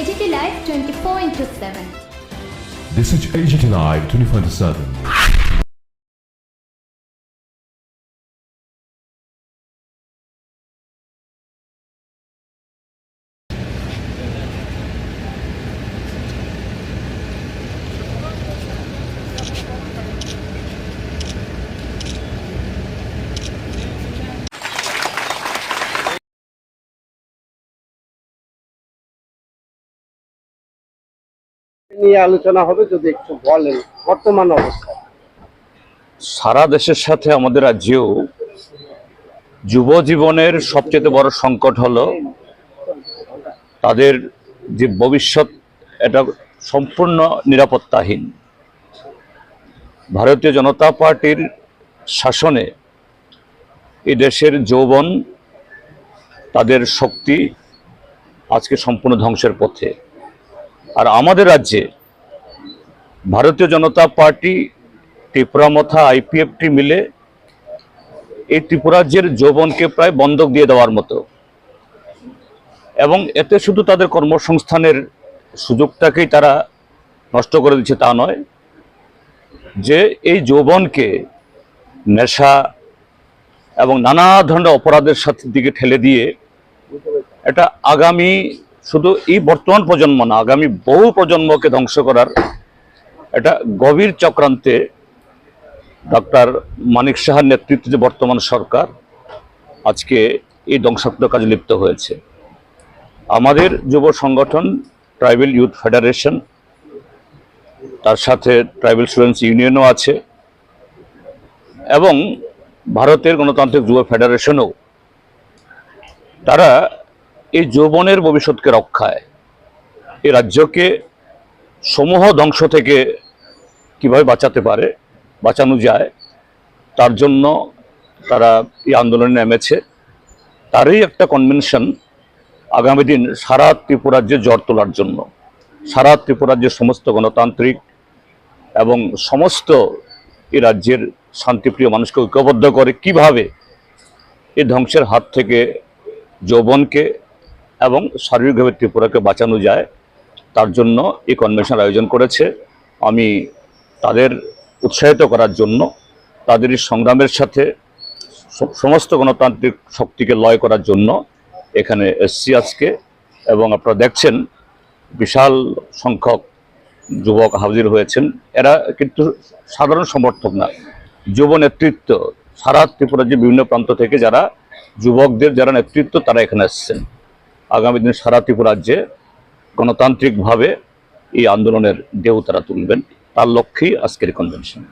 AGT Live 24 into 7. This is AGT Live 24 into 7. নিয়ে আলোচনা হবে, যদি একটু বলেন বর্তমান অবস্থা। সারা দেশের সাথে আমাদের রাজ্যেও যুব জীবনের সবচেয়ে বড় সংকট হলো তাদের যে ভবিষ্যৎ, এটা সম্পূর্ণ নিরাপত্তাহীন। ভারতীয় জনতা পার্টির শাসনে এই দেশের যৌবন, তাদের শক্তি আজকে সম্পূর্ণ ধ্বংসের পথে। আর আমাদের রাজ্যে ভারতীয় জনতা পার্টি, ত্রিপুরা মথা আইপিএফটি মিলে এই ত্রিপুরাজ্যের যৌবনকে প্রায় বন্ধক দিয়ে দেওয়ার মতো। এবং এতে শুধু তাদের কর্মসংস্থানের সুযোগটাকেই তারা নষ্ট করে দিচ্ছে তা নয়, যে এই যৌবনকে নেশা এবং নানা ধরনের অপরাধের সাথে দিকে ঠেলে দিয়ে এটা আগামী শুধু এই বর্তমান প্রজন্ম না, আগামী বহু প্রজন্মকে ধ্বংস করার এটা গভীর চক্রান্তে ডক্টর মানিক সাহার নেতৃত্বে যে বর্তমান সরকার, আজকে এই ধ্বংসাত্মক কাজে লিপ্ত হয়েছে। আমাদের যুব সংগঠন ট্রাইবেল ইউথ ফেডারেশন, তার সাথে ট্রাইবেল স্টুডেন্টস ইউনিয়নও আছে এবং ভারতের গণতান্ত্রিক যুব ফেডারেশনও। তারা এই যৌবনের ভবিষ্যৎকে রক্ষায়। এ রাজ্যকে সমূহ ধ্বংস থেকে কীভাবে বাঁচাতে পারে, বাঁচানো যায়, তার জন্য তারা এই আন্দোলনে নেমেছে। তারই একটা কনভেনশন আগামী দিন সারা ত্রিপুরাজ্যে জ্বর তোলার জন্য। সারা ত্রিপুরাজ্যের সমস্ত গণতান্ত্রিক এবং সমস্ত এই রাজ্যের শান্তিপ্রিয় মানুষকে ঐক্যবদ্ধ করে কীভাবে এই ধ্বংসের হাত থেকে যৌবনকে এবং শারীরিকভাবে ত্রিপুরাকে বাঁচানো যায়, তার জন্য এই কনভেনশন আয়োজন করেছে। আমি তাদের উৎসাহিত করার জন্য তাদের সংগ্রামের সাথে সমস্ত গণতান্ত্রিক শক্তিকে লয় করার জন্য এখানে এসছি আজকে। এবং আপনারা দেখছেন, বিশাল সংখ্যক যুবক হাজির হয়েছেন। এরা কিন্তু সাধারণ সমর্থক না, যুব নেতৃত্ব। সারা ত্রিপুরা যে বিভিন্ন প্রান্ত থেকে যারা যুবকদের যারা নেতৃত্ব, তারা এখানে এসছেন। আগামী দিনে সারা ত্রিপুরাজ্যে গণতান্ত্রিকভাবে এই আন্দোলনের দেহ তারা তুলবেন। তার লক্ষ্যেই আজকের কনভেনশন